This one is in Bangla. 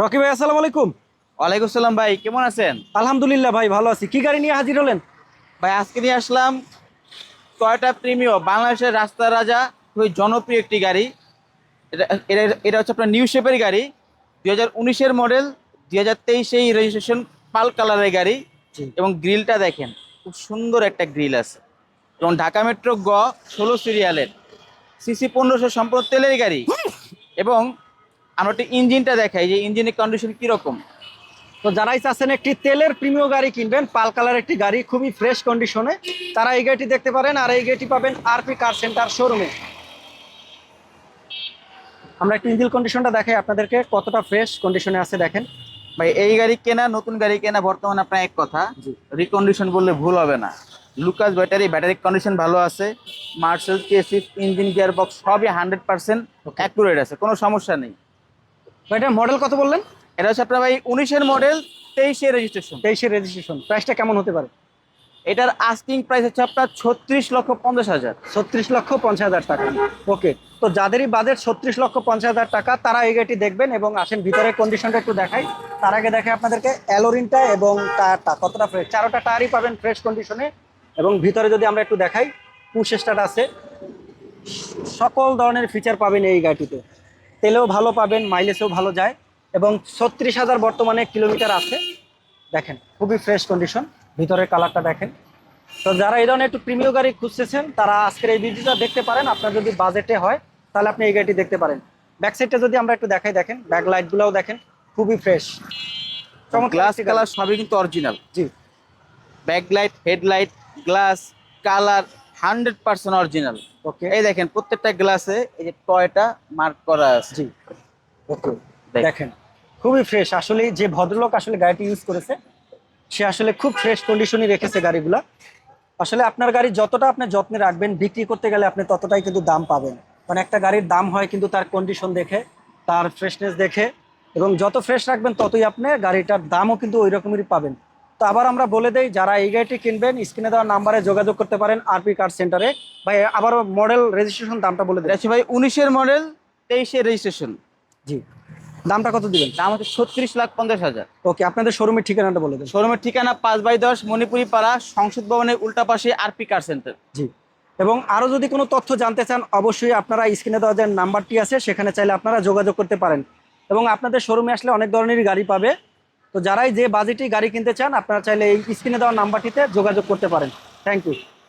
রকি ভাই আসসালামু আলাইকুম। ওয়ালাইকুম সালাম ভাই কেমন আছেন? আলহামদুলিল্লাহ ভাই ভালো আছি। কি গাড়ি নিয়ে হাজির হলেন? ভাই আজকে নিয়ে আসলাম টয়টা প্রিমিও বাংলাদেশের রাস্তা রাজা খুবই জনপ্রিয় একটি গাড়ি। এটা এটা এটা হচ্ছে আপনার নিউ শেপের গাড়ি। দুই হাজার উনিশের মডেল দুই হাজার তেইশেই রেজিস্ট্রেশন পাল কালারের গাড়ি। এবং গ্রিলটা দেখেন খুব সুন্দর একটা গ্রিল আছে। এবং ঢাকা মেট্রো গ ষোলো সিরিয়ালের সিসি পনেরোশো সম্পূর্ণ তেলের গাড়ি। এবং আমরা একটু ইঞ্জিনটা দেখাই যে ইঞ্জিনের কন্ডিশন কীরকম। তো যারাই চাচ্ছেন একটি তেলের প্রিমিয় গাড়ি কিনবেন পাল কালার একটি গাড়ি খুবই ফ্রেশ কন্ডিশনে তারা এই গাড়িটি দেখতে পারেন আর এই গাড়িটি পাবেন আরপি কার সেন্টার শোরুমে আমরা একটু ইঞ্জিন কন্ডিশনটা দেখাই আপনাদেরকে কতটা ফ্রেশ কন্ডিশনে আছে দেখেন। ভাই এই গাড়ি কেনা নতুন গাড়ি কেনা বর্তমানে আপনার এক কথা রিকন্ডিশন বললে ভুল হবে না। লুকাস ব্যাটারি ব্যাটারি কন্ডিশন ভালো আছে Marshal chassis engine gear box সবই হান্ড্রেড পার্সেন্ট অ্যাকুরেট আছে কোনো সমস্যা নেই। এটার মডেল কত বললেন? এটা হচ্ছে আপনার ভাই উনিশের মডেল তেইশের রেজিস্ট্রেশন তেইশের রেজিস্ট্রেশন প্রাইসটা কেমন হতে পারে? এটার আস্কিং প্রাইস হচ্ছে আপনার ছত্রিশ লক্ষ পঞ্চাশ হাজার। ছত্রিশ লক্ষ পঞ্চাশ হাজার টাকা। ওকে তো যাদেরই বাজেট ছত্রিশ লক্ষ পঞ্চাশ হাজার টাকা তারা এই গাড়িটি দেখবেন এবং আসেন ভিতরের কন্ডিশনটা একটু দেখাই। তার আগে দেখে আপনাদেরকে অ্যালোরিনটা এবং টায়ারটা কতটা ফ্রেশ চারোটা টায়ারই পাবেন ফ্রেশ কন্ডিশনে এবং ভিতরে যদি আমরা একটু দেখাই পুশ স্টার্ট আছে। সকল ধরনের ফিচার পাবেন এই গাড়িটিতে। তেলেও ভালো পাবেন মাইলেজও ভালো যায় এবং ছত্রিশ হাজার বর্তমানে কিলোমিটার আছে। দেখেন খুবই ফ্রেশ কন্ডিশন ভিতরের কালারটা দেখেন। তো যারা এই ধরনের একটু প্রিমিয় গাড়ি খুঁজতেছেন তারা আজকের এই ভিডিওটা দেখতে পারেন। আপনার যদি বাজেটে হয় তাহলে আপনি এই গাড়িটি দেখতে পারেন। ব্যাক সাইডটা যদি আমরা একটু দেখাই দেখেন ব্যাক লাইটগুলোও দেখেন খুবই ফ্রেশ গ্লাস কালার সবই কিন্তু অরিজিনাল জি। Back light headlight glass colour hundred percent original. Okay এই দেখেন প্রত্যেকটা গ্লাসে এই যে টয়টা মার্ক করা আছে। জি। ওকে দেখেন। খুবই ফ্রেশ আসলে যে ভদ্রলোক আসলে গাড়িটি ইউজ করেছে সে আসলে খুব ফ্রেশ কন্ডিশনই রেখেছে গাড়িগুলা। আসলে আপনার গাড়ি যতটা আপনি যত্নে রাখবেন বিক্রি করতে গেলে আপনি ততটাই কিন্তু দাম পাবেন। কারণ একটা গাড়ির দাম হয় কিন্তু তার কন্ডিশন দেখে তার ফ্রেশনেস দেখে এবং যত ফ্রেশ রাখবেন ততই আপনি গাড়িটার দামও কিন্তু ওই রকমেরই পাবেন। আবার আমরা বলে দেই যারা এই গাড়িটি কিনবেন স্ক্রিনে দেওয়া নাম্বারে যোগাযোগ করতে পারেন আরপি কার সেন্টারে। ভাই আবার মডেল রেজিস্ট্রেশন দামটা বলে হচ্ছে ভাই উনিশের মডেল তেইশের রেজিস্ট্রেশন জি। দামটা কত দিবেন? দাম হচ্ছে ছত্রিশ লাখ পঞ্চাশ হাজার। ওকে আপনাদের শোরুমের ঠিকানাটা বলে দেন। শোরুমের ঠিকানা পাঁচ বাই দশ মণিপুরি পাড়া সংসদ ভবনের উল্টা পাশে আরপি কার সেন্টার। জি। এবং আরও যদি কোনো তথ্য জানতে চান অবশ্যই আপনারা স্ক্রিনে দেওয়া যে নাম্বারটি আছে সেখানে চাইলে আপনারা যোগাযোগ করতে পারেন। এবং আপনাদের শোরুমে আসলে অনেক ধরনেরই গাড়ি পাবে। তো যারাই যে বাজেটই গাড়ি কিনতে চান, আপনারা চাইলে এই স্ক্রিনে দেওয়া নাম্বারটিতে যোগাযোগ করতে পারেন। Thank you